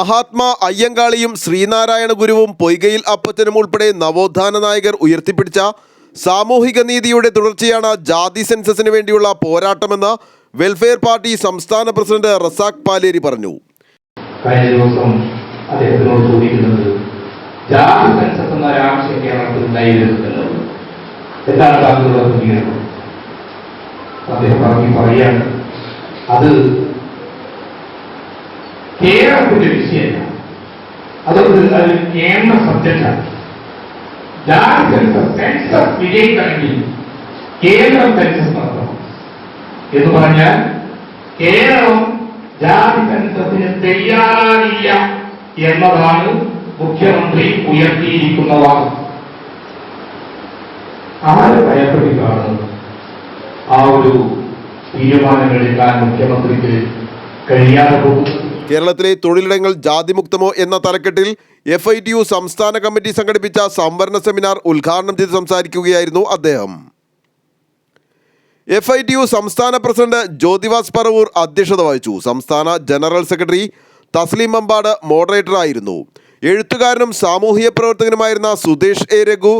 മഹാത്മാ അയ്യങ്കാളിയും ശ്രീനാരായണ ഗുരുവും പൊയ്കയിൽ അപ്പച്ചനും ഉൾപ്പെടെ നവോത്ഥാന നായകർ ഉയർത്തിപ്പിടിച്ച സാമൂഹിക നീതിയുടെ തുടർച്ചയാണ് ജാതി സെൻസസിന് വേണ്ടിയുള്ള പോരാട്ടമെന്ന് വെൽഫെയർ പാർട്ടി സംസ്ഥാന പ്രസിഡന്റ് റസാഖ് പാലേരി പറഞ്ഞു. അദ്ദേഹത്തിനോട് ചോദിക്കുന്നത് ജാതി സെൻസസ് അത് കേരളത്തിന്റെ വിഷയമല്ല അതൊരു അത് കേന്ദ്ര സബ്ജക്റ്റാണ് ജാതി സെൻസസ് വിജയിക്കണമെങ്കിൽ കേന്ദ്രം സെൻസസ് നടത്തണം. എന്ന് പറഞ്ഞാൽ കേരളം ജാതി സെൻസസിന് തയ്യാറാകില്ല എന്നതാണ് മുഖ്യമന്ത്രി ഉയർത്തിയിരിക്കുന്ന വാദം ആര് ഭയപ്പെട്ടിട്ടാണ് ആ ഒരു തീരുമാനങ്ങളെടുക്കാൻ മുഖ്യമന്ത്രിക്ക് കഴിയാതെ പോകുന്നത്? കേരളത്തിലെ തൊഴിലിടങ്ങൾ ജാതിമുക്തമോ എന്ന തലക്കെട്ടിൽ എഫ് ഐ ടി യു സംസ്ഥാന കമ്മിറ്റി സംഘടിപ്പിച്ച സംവരണ സെമിനാർ ഉദ്ഘാടനം ചെയ്ത് സംസാരിക്കുകയായിരുന്നു അദ്ദേഹം. എഫ് ഐ ടി യു സംസ്ഥാന പ്രസിഡന്റ് ജ്യോതിവാസ് പറവൂർ അധ്യക്ഷത വഹിച്ചു. സംസ്ഥാന ജനറൽ സെക്രട്ടറി തസ്ലീം മോഡറേറ്റർ ആയിരുന്നു. എഴുത്തുകാരനും സാമൂഹിക പ്രവർത്തകനുമായിരുന്ന Sudhesh A. Raghu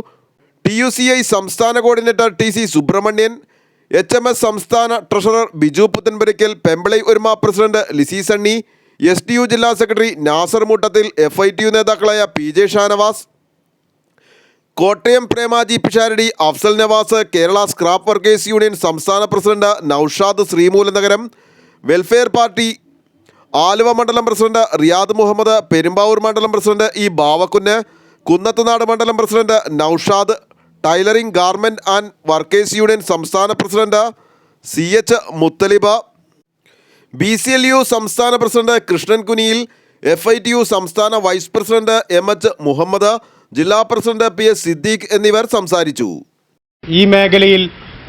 T U C I സംസ്ഥാന coordinator T C Subrahmanian H M S സംസ്ഥാന treasurer Biju Puthenpurackal Pembilai Oruma president Lisy Sunny S T U ജില്ലാ secretary Nasar Muttathil F I T U നേതാക്കളായ P J Shanavas Kottayam Premaji Pisharody Afsal Navas Kerala scrap workers union സംസ്ഥാന president Noushad Sreemoolanagaram welfare party Aluva മണ്ഡലം president Riyadh Muhammad Perumbavoor മണ്ഡലം president E Bavakkunnu Kunnathunad മണ്ഡലം president Noushad tailoring garment and workers union സംസ്ഥാന president C H Muthaliba B C L U സംസ്ഥാന president Krishnan Kuniyil F I T U സംസ്ഥാന vice president M H Muhammad ജില്ലാ president P S Siddique എന്നിവർ സംസാരിച്ചു. ഈ മേഖലയിൽ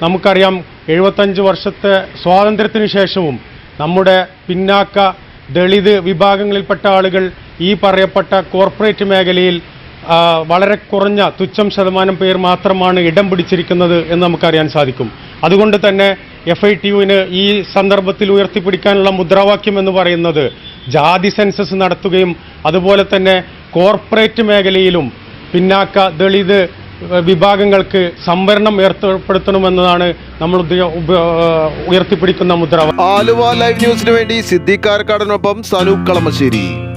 നമുക്കറിയാം എഴുപത്തഞ്ച് വർഷത്തെ സ്വാതന്ത്ര്യത്തിന് ശേഷവും നമ്മുടെ പിന്നാക്ക ദളിത് വിഭാഗങ്ങളിൽപ്പെട്ട ആളുകൾ ഈ പറയപ്പെട്ട കോർപ്പറേറ്റ് മേഖലയിൽ വളരെ കുറഞ്ഞ തുച്ഛം ശതമാനം പേർ മാത്രമാണ് ഇടം പിടിച്ചിരിക്കുന്നത് എന്ന് നമുക്കറിയാൻ സാധിക്കും. അതുകൊണ്ട് തന്നെ എഫ് ഐ ടി യുവിന് ഈ സന്ദർഭത്തിൽ ഉയർത്തിപ്പിടിക്കാനുള്ള മുദ്രാവാക്യം എന്ന് പറയുന്നത് ജാതി സെൻസസ് നടത്തുകയും അതുപോലെ തന്നെ കോർപ്പറേറ്റ് മേഖലയിലും പിന്നാക്ക ദളിത് വിഭാഗങ്ങൾക്ക് സംവരണം ഏർപ്പെടുത്തണമെന്നതാണ് നമ്മൾ ഉയർത്തിപ്പിടിക്കുന്ന മുദ്രാവാക്യം. ആലുവ ലൈവ് ന്യൂസിന് വേണ്ടി സിദ്ധിക്കാർക്കാടനൊപ്പം സനൂപ് കളമശ്ശേരി.